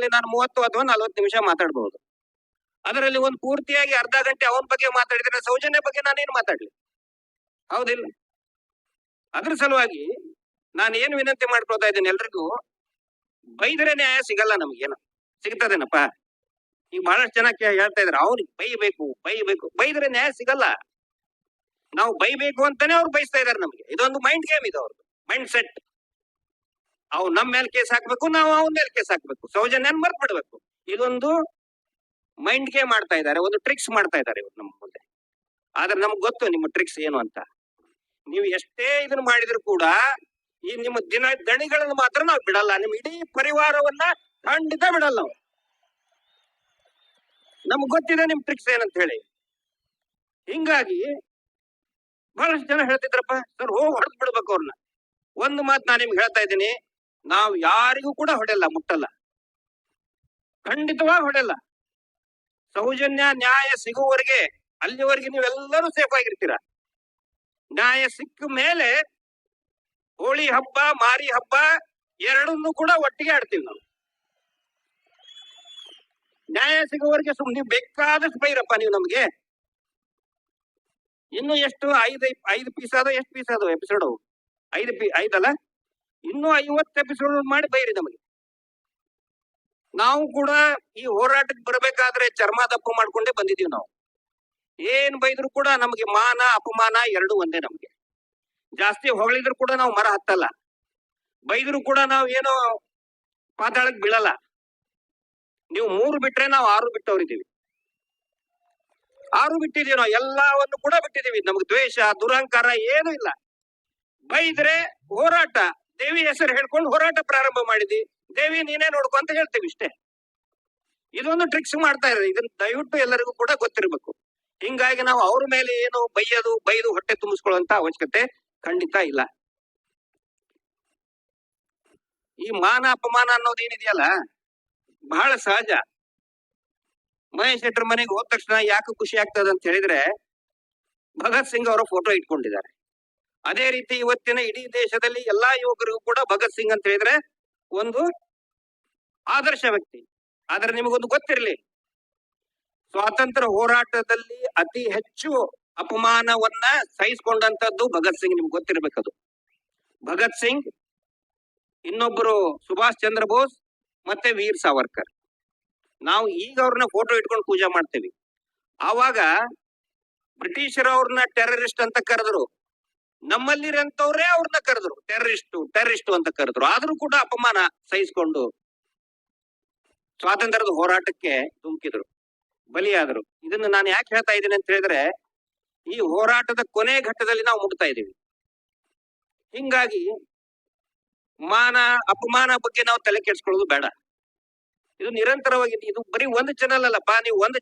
ಇದರಲ್ಲಿ ನಾನು ಮೂವತ್ತು ಅಥವಾ ನಲವತ್ತು ನಿಮಿಷ ಮಾತಾಡಬಹುದು ಅದರಲ್ಲಿ ಒಂದು ಪೂರ್ತಿಯಾಗಿ ಅರ್ಧ ಗಂಟೆ ಅವನ ಬಗ್ಗೆ ಮಾತಾಡಿದ್ರೆ ಸೌಜನ್ಯ ಬಗ್ಗೆ ನಾನೇನು ಮಾತಾಡ್ಲಿ? ಹೌದಿಲ್ಲ. ಅದ್ರ ಸಲುವಾಗಿ ನಾನು ಏನು ವಿನಂತಿ ಮಾಡ್ಕೊಳ್ತಾ ಇದ್ದೇನೆ ಎಲ್ರಿಗೂ, ಬೈದ್ರೆ ನ್ಯಾಯ ಸಿಗಲ್ಲ ನಮ್ಗೇನು. ಸಿಗ್ತದೇನಪ್ಪ? ಈಗ ಬಹಳಷ್ಟು ಜನ ಹೇಳ್ತಾ ಇದಾರೆ, ಅವ್ರಿಗೆ ಬೈಬೇಕು ಬೈಬೇಕು. ಬೈದ್ರೆ ನ್ಯಾಯ ಸಿಗಲ್ಲ. ನಾವು ಬೈಬೇಕು ಅಂತಾನೆ ಅವ್ರು ಬೈಸ್ತಾ ಇದಾರೆ ನಮ್ಗೆ. ಇದೊಂದು ಮೈಂಡ್ ಗೇಮ್ ಇದು ಅವ್ರದ್ದು. ಮೈಂಡ್ ಸೆಟ್ ಅವ್ ನಮ್ ಮೇಲೆ ಕೇಸ್ ಹಾಕ್ಬೇಕು, ನಾವು ಅವನ ಮೇಲೆ ಕೇಸ್ ಹಾಕ್ಬೇಕು. ಸೌಜನ್ಯನ್ ಮರ್ತ್ ಬಿಡ್ಬೇಕು ಇದೊಂದು ಮೈಂಡ್ಗೆ ಮಾಡ್ತಾ ಇದ್ದಾರೆ, ಒಂದು ಟ್ರಿಕ್ಸ್ ಮಾಡ್ತಾ ಇದಾರೆ ಇವ್ರು ನಮ್ಮ ಮುಂದೆ. ಆದ್ರೆ ನಮ್ಗೆ ಗೊತ್ತು ನಿಮ್ಮ ಟ್ರಿಕ್ಸ್ ಏನು ಅಂತ. ನೀವು ಎಷ್ಟೇ ಇದನ್ನ ಮಾಡಿದ್ರು ಕೂಡ ಈ ನಿಮ್ಮ ದಿನ ದಣಿಗಳನ್ನು ಮಾತ್ರ ನಾವು ಬಿಡಲ್ಲ. ನಿಮ್ ಇಡೀ ಪರಿವಾರವನ್ನ ಖಂಡಿತ ಬಿಡಲ್ಲ ನಾವು ನಮ್ಗ್ ಗೊತ್ತಿದೆ ನಿಮ್ ಟ್ರಿಕ್ಸ್ ಏನಂತ ಹೇಳಿ ಹಿಂಗಾಗಿ ಬಹಳಷ್ಟು ಜನ ಹೇಳ್ತಿದ್ರಪ್ಪ, ಸರ್, ಹೋಗಿ ಹೊಡೆದ್ ಬಿಡ್ಬೇಕು ಅವ್ರನ್ನ ಒಂದು ಮಾತು ನಾನು ನಿಮ್ಗೆ ಹೇಳ್ತಾ ಇದ್ದೀನಿ. ನಾವು ಯಾರಿಗೂ ಕೂಡ ಹೊಡೆಲ್ಲ ಮುಟ್ಟಲ್ಲ. ಖಂಡಿತವಾಗಿ ಹೊಡೆಲ್ಲ ಸೌಜನ್ಯ, ನ್ಯಾಯ ಸಿಗುವವರೆಗೆ, ಅಲ್ಲಿವರೆಗೆ ನೀವೆಲ್ಲರೂ ಸೇಫ್ ಆಗಿರ್ತೀರ ನ್ಯಾಯ ಸಿಕ್ಕ ಮೇಲೆ ಹೋಳಿ ಹಬ್ಬ, ಮಾರಿ ಹಬ್ಬ ಎರಡನ್ನೂ ಕೂಡ ಒಟ್ಟಿಗೆ ಆಡ್ತೀವಿ ನಾವು. ನ್ಯಾಯ ಸಿಗುವವರೆಗೆ ಸುಮ್ಮನೆ ನೀವು ಬೇಕಾದಷ್ಟು ಬೈರಪ್ಪ ನೀವು ನಮ್ಗೆ. ಇನ್ನು ಎಷ್ಟು ಐದು ಐದು ಪೀಸ್ ಆದ ಎಷ್ಟು ಪೀಸ್ ಆದ ಎಪಿಸೋಡ್ ಐದು ಪಿ, ಐದಲ್ಲ? ಇನ್ನೂ ಐವತ್ತು ಎಪಿಸೋಡ್ ಮಾಡಿ ಬೈರಿ ನಮಗೆ. ನಾವು ಕೂಡ ಈ ಹೋರಾಟಕ್ಕೆ ಬರಬೇಕಾದ್ರೆ ಚರ್ಮ ದಪ್ಪ ಮಾಡ್ಕೊಂಡೇ ಬಂದಿದೀವಿ ನಾವು. ಏನ್ ಬೈದ್ರು ಕೂಡ ನಮಗೆ ಮಾನ, ಅಪಮಾನ ಎರಡು ಒಂದೇ ನಮ್ಗೆ. ಜಾಸ್ತಿ ಹೊಗಳಿದ್ರು ಕೂಡ ನಾವು ಮರ ಹತ್ತಲ್ಲ. ಬೈದ್ರು ಕೂಡ ನಾವು ಏನೋ ಪಾತಾಳಕ್ ಬೀಳಲ್ಲ. ನೀವು ಮೂರು ಬಿಟ್ರೆ ನಾವು ಆರು ಬಿಟ್ಟವ್ರಿದ್ದೀವಿ. ಆರು ಬಿಟ್ಟಿದೀವಿ ನಾವು, ಎಲ್ಲವನ್ನು ಕೂಡ ಬಿಟ್ಟಿದೀವಿ ನಮ್ಗೆ ದ್ವೇಷ, ದುರಹಂಕಾರ ಏನೂ ಇಲ್ಲ. ಬೈದ್ರೆ ಹೋರಾಟ. ದೇವಿ ಹೆಸರು ಹೇಳ್ಕೊಂಡು ಹೋರಾಟ ಪ್ರಾರಂಭ ಮಾಡಿದಿ. ದೇವಿ ನೀನೇ ನೋಡ್ಕೊ ಅಂತ ಹೇಳ್ತೀವಿ ಇಷ್ಟೇ. ಇದೊಂದು ಟ್ರಿಕ್ಸ್ ಮಾಡ್ತಾ ಇದ್ದಾರೆ ಇದನ್ನ ದಯವಿಟ್ಟು ಎಲ್ಲರಿಗೂ ಕೂಡ ಗೊತ್ತಿರಬೇಕು. ಹಿಂಗಾಗಿ ನಾವು ಅವ್ರ ಮೇಲೆ ಏನು ಬೈಯೋದು, ಬೈದು ಹೊಟ್ಟೆ ತುಂಬಿಸ್ಕೊಳ್ಳುವಂತ ಅವಶ್ಯಕತೆ ಖಂಡಿತ ಇಲ್ಲ. ಈ ಮಾನ ಅಪಮಾನ ಅನ್ನೋದು ಏನಿದೆಯಲ್ಲ, ಬಹಳ ಸಹಜ. ಮಹೇಶ್ ಶೆಟ್ಟರ್ ಮನೆಗೆ ಹೋದ ತಕ್ಷಣ ಯಾಕೆ ಖುಷಿ ಆಗ್ತದ ಅಂತ ಹೇಳಿದ್ರೆ, ಭಗತ್ ಸಿಂಗ್ ಅವರ ಫೋಟೋ ಇಟ್ಕೊಂಡಿದ್ದಾರೆ. ಅದೇ ರೀತಿ ಇವತ್ತಿನ ಇಡೀ ದೇಶದಲ್ಲಿ ಎಲ್ಲಾ ಯುವಕರಿಗೂ ಕೂಡ ಭಗತ್ ಸಿಂಗ್ ಅಂತ ಹೇಳಿದ್ರೆ ಒಂದು ಆದರ್ಶ ವ್ಯಕ್ತಿ. ಆದ್ರೆ ನಿಮಗೊಂದು ಗೊತ್ತಿರಲಿ, ಸ್ವಾತಂತ್ರ್ಯ ಹೋರಾಟದಲ್ಲಿ ಅತಿ ಹೆಚ್ಚು ಅಪಮಾನವನ್ನ ಸಹಿಸಿಕೊಂಡಂತದ್ದು ಭಗತ್ ಸಿಂಗ್ ನಿಮ್ಗೆ ಗೊತ್ತಿರಬೇಕದು. ಭಗತ್ ಸಿಂಗ್ ಇನ್ನೊಬ್ಬರು ಸುಭಾಷ್ ಚಂದ್ರ ಬೋಸ್ ಮತ್ತೆ ವೀರ್ ಸಾವರ್ಕರ್. ನಾವು ಈಗ ಅವ್ರನ್ನ ಫೋಟೋ ಇಟ್ಕೊಂಡು ಪೂಜೆ ಮಾಡ್ತೀವಿ. ಆವಾಗ ಬ್ರಿಟಿಷರು ಅವ್ರನ್ನ ಟೆರರಿಸ್ಟ್ ಅಂತ ಕರೆದ್ರು. ನಮ್ಮಲ್ಲಿರಂತವ್ರೇ ಅವ್ರನ್ನ ಕರೆದ್ರು. ಟೆರರಿಸ್ಟ್ ಟೆರರಿಸ್ಟ್ ಅಂತ ಕರೆದ್ರು. ಆದ್ರೂ ಕೂಡ ಅಪಮಾನ ಸಹಿಸಿಕೊಂಡು ಸ್ವಾತಂತ್ರ್ಯದ ಹೋರಾಟಕ್ಕೆ ಧುಮುಕಿದ್ರು. ಬಲಿಯಾದರು. ಇದನ್ನ ನಾನು ಯಾಕೆ ಹೇಳ್ತಾ ಇದ್ದೀನಿ ಅಂತ ಹೇಳಿದ್ರೆ, ಈ ಹೋರಾಟದ ಕೊನೆ ಘಟ್ಟದಲ್ಲಿ ನಾವು ಮುಟ್ತಾ ಇದ್ದೀವಿ. ಹಿಂಗಾಗಿ ಮಾನ, ಅಪಮಾನ ಬಗ್ಗೆ ನಾವು ತಲೆ ಕೆಡ್ಸ್ಕೊಳ್ಳೋದು ಬೇಡ. ಇದು ನಿರಂತರವಾಗಿ, ಇದು ಬರೀ ಒಂದು ಚಾನಲ್ ಅಲ್ಲಪ್ಪ ನೀವು ಒಂದು